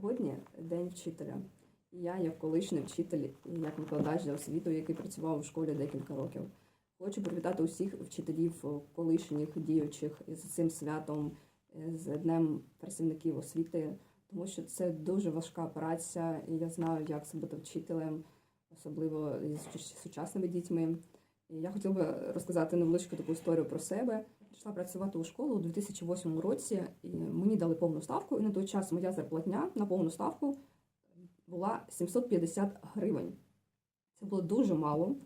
Сьогодні день вчителя. Я, як колишній вчитель як викладач за освіту, який працював у школі декілька років, хочу привітати усіх вчителів, е, колишніх діючих із цим святом, е, з Днем працівників освіти, тому що це дуже важка праця, і я знаю, як це бути вчителем, особливо із сучасними дітьми. Я хотіла би розказати невеличку таку історію про себе. Пішла працювати у школу у 2008 році, і мені дали повну ставку. І на той час моя зарплатня на повну ставку була 750 гривень. Це було дуже мало.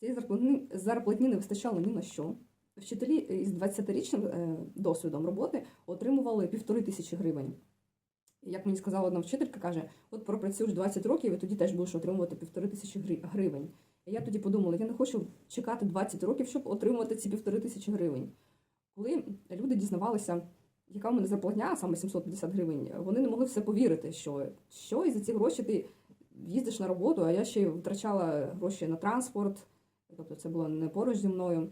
Цієї зарплатні, зарплатні не вистачало ні на що. Вчителі із 20-річним е, досвідом роботи отримували півтори тисячі гривень. Як мені сказала одна вчителька, каже: от пропрацюєш 20 років, і тоді теж будеш отримувати півтори тисячі гривень. І я тоді подумала, я не хочу чекати 20 років, щоб отримувати ці півтори тисячі гривень. Коли люди дізнавалися, яка в мене зарплатня, саме 750 гривень, вони не могли все повірити, що, що і за ці гроші ти їздиш на роботу, а я ще й втрачала гроші на транспорт, тобто це було не поруч зі мною.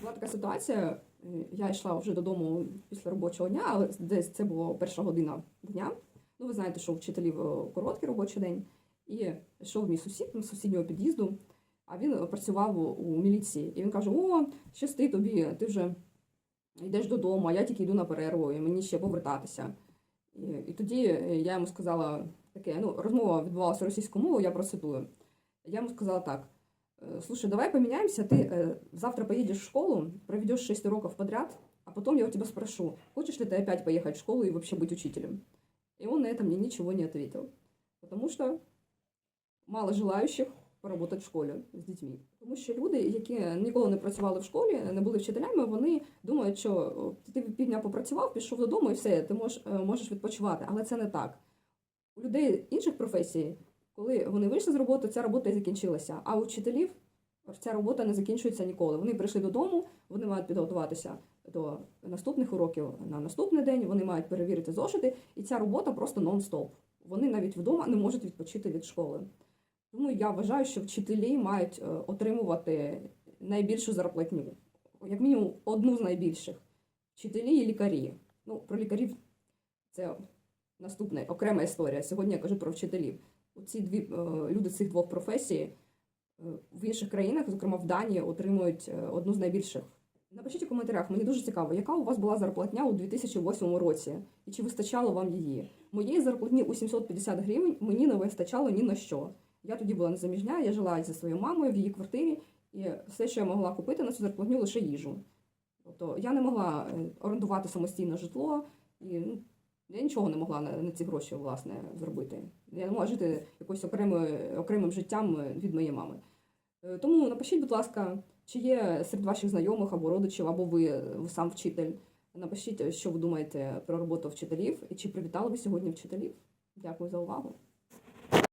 Була така ситуація, е, я йшла вже додому після робочого дня, але десь це була перша година дня. Ну, ви знаєте, що у вчителів е, короткий робочий день. І йшов мій сусід з сусіднього під'їзду, а він працював у- у міліції. І він каже: О, щасти тобі, ти вже йдеш додому, а я тільки йду на перерву, і мені ще повертатися. І, і тоді е, я йому сказала таке: ну, розмова відбувалася російською мовою, я процитую. Я йому сказала так: «Э, слушай, давай поменяемся, ты э, завтра поедешь в школу, проведешь 6 уроков подряд, а потом я у тебя спрошу, хочешь ли ты опять поехать в школу и вообще быть учителем? И он на это мне ничего не ответил, потому что мало желающих поработати в школі з дітьми. Тому що люди, які ніколи не працювали в школі, не були вчителями, вони думають, що ти півдня попрацював, пішов додому і все, ти можеш, е, можеш відпочивати. Але це не так. У людей інших професій, коли вони вийшли з роботи, ця робота і закінчилася. А у вчителів ця робота не закінчується ніколи. Вони прийшли додому, вони мають підготуватися до наступних уроків на наступний день, вони мають перевірити зошити, і ця робота просто нон-стоп. Вони навіть вдома не можуть відпочити від школи. Тому я вважаю, що вчителі мають е, отримувати найбільшу зарплатню, як мінімум одну з найбільших. Вчителі і лікарі. Ну, про лікарів це наступна окрема історія. Сьогодні я кажу про вчителів. Ці дві е, люди цих двох професій е, в інших країнах, зокрема в Данії, отримують одну з найбільших. Напишіть у коментарях, мені дуже цікаво, яка у вас була зарплатня у 2008 році і чи вистачало вам її? Моєї зарплатні у 750 гривень мені не вистачало ні на що. Я тоді була незаміжня, я жила зі своєю мамою в її квартирі, і все, що я могла купити на цю зарплатню, лише їжу. Тобто я не могла е, орендувати самостійно житло, і ну, я нічого не могла на, на ці гроші власне зробити. Я не могла жити якось окремою, окремим життям е, від моєї мами. Е, Тому напишіть, будь ласка, чи є серед ваших знайомих або родичів, або ви сам вчитель. Напишіть, що ви думаєте про роботу вчителів, і чи привітали ви сьогодні вчителів. Дякую за увагу.